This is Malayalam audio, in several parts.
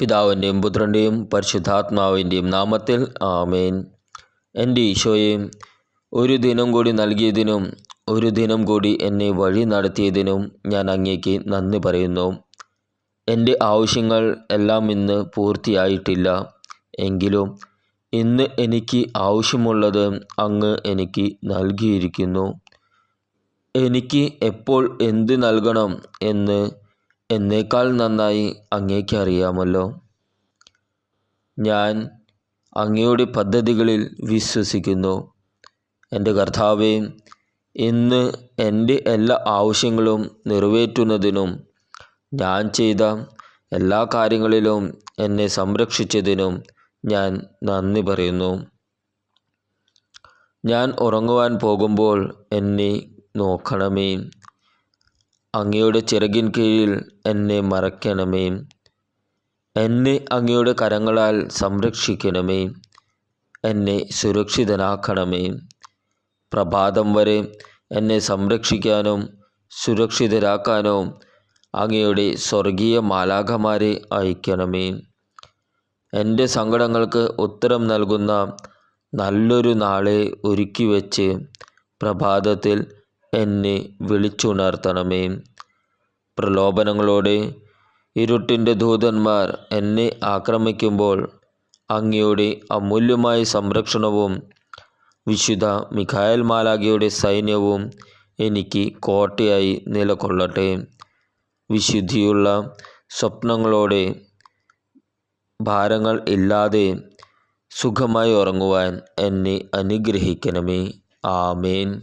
പിതാവിന്റെയും പുത്രന്റെയും പരിശുദ്ധാത്മാവിന്റെയും നാമത്തിൽ ആമേൻ. എന്റെ ഈശോയെ ഒരു ദിനം കൂടി നൽകിയതിനും ഒരു ദിനം കൂടി എന്നെ വഴി നടത്തിയതിനും ഞാൻ അങ്ങേക്ക് നന്ദി പറയുന്നു. എന്റെ ആവശ്യങ്ങൾ എല്ലാം ഇന്ന് പൂർത്തിയായിട്ടില്ല. എങ്കിലും ഇന്ന് എനിക്ക് ആവശ്യമുള്ളത് അങ്ങ് എനിക്ക് നൽകിയിരിക്കുന്നു. എനിക്ക് എപ്പോൾ എന്ത് നൽകണം എന്ന് എന്നേക്കാൾ നന്നായി അങ്ങേക്ക് അറിയാമല്ലോ. ഞാൻ അങ്ങയുടെ പദ്ധതികളിൽ വിശ്വസിക്കുന്നു. എന്റെ കർത്താവെ ഇന്ന് എന്റെ എല്ലാ ആവശ്യങ്ങളും നിറവേറ്റുന്നതിനും ഞാൻ ചെയ്ത എല്ലാ കാര്യങ്ങളിലും എന്നെ സംരക്ഷിച്ചതിനും ഞാൻ നന്ദി പറയുന്നു. ഞാൻ ഉറങ്ങുവാൻ പോകുമ്പോൾ എന്നെ നോക്കണമേ. അങ്ങയുടെ ചിറകിൻ കീഴിൽ എന്നെ മറയ്ക്കണമേ. എന്നെ അങ്ങയുടെ കരങ്ങളാൽ സംരക്ഷിക്കണമേ. എന്നെ സുരക്ഷിതനാക്കണമേ. പ്രഭാതം വരെ എന്നെ സംരക്ഷിക്കാനും സുരക്ഷിതരാക്കാനോ അങ്ങയുടെ സ്വർഗീയ മാലാഖമാരെ അയക്കണമേ. എന്റെ സങ്കടങ്ങൾക്ക് ഉത്തരം നൽകുന്ന നല്ലൊരു നാളെ ഒരുക്കി വച്ച് പ്രഭാതത്തിൽ എന്നെ വിളിച്ചുണർത്തണമേ. പ്രലോഭനങ്ങളോടെ ഇരുട്ടിന്റെ ദൂതന്മാർ എന്നെ ആക്രമിക്കുമ്പോൾ അങ്ങയുടെ അമൂല്യമായ സംരക്ഷണവും വിശുദ്ധ മിഖായൽ മാലാഖയുടെ സൈന്യവും എനിക്ക് കോട്ടയായി നിലകൊള്ളട്ടെ. വിശുദ്ധിയുള്ള സ്വപ്നങ്ങളോടെ ഭാരങ്ങൾ ഇല്ലാതെ സുഖമായി ഉറങ്ങുവാൻ എന്നെ അനുഗ്രഹിക്കണമേ. ആമേൻ.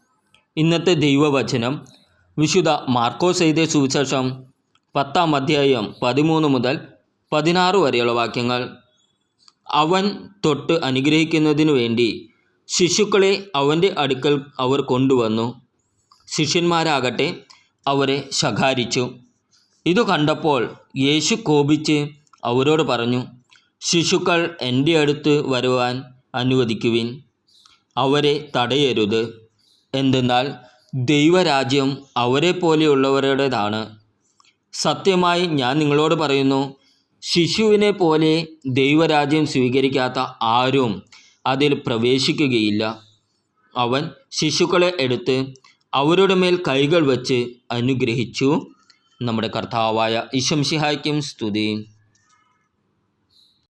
ഇന്നത്തെ ദൈവവചനം വിശുദ്ധ മാർക്കോസ് എഴുതിയ സുവിശേഷം പത്താം അധ്യായം പതിമൂന്ന് മുതൽ പതിനാറ് വരെയുള്ള വാക്യങ്ങൾ. അവൻ തൊട്ട് അനുഗ്രഹിക്കുന്നതിനു വേണ്ടി ശിശുക്കളെ അവന്റെ അടുക്കൽ അവർ കൊണ്ടുവന്നു. ശിഷ്യന്മാരാകട്ടെ അവരെ ശകാരിച്ചു. ഇതു കണ്ടപ്പോൾ യേശു കോപിച്ച് അവരോട് പറഞ്ഞു ശിശുക്കൾ എന്റെ അടുത്ത് വരുവാൻ അനുവദിക്കുവിൻ. അവരെ തടയരുത്. എന്തെന്നാൽ ദൈവരാജ്യം അവരെ പോലെയുള്ളവരുടേതാണ് സത്യമായി ഞാൻ നിങ്ങളോട് പറയുന്നു ശിശുവിനെ പോലെ ദൈവരാജ്യം സ്വീകരിക്കാത്ത ആരും അതിൽ പ്രവേശിക്കുകയില്ല. അവൻ ശിശുക്കളെ എടുത്ത് അവരുടെ മേൽ കൈകൾ വച്ച് അനുഗ്രഹിച്ചു. നമ്മുടെ കർത്താവായ ഇശംഷിഹായ്ക്കും സ്തുതി.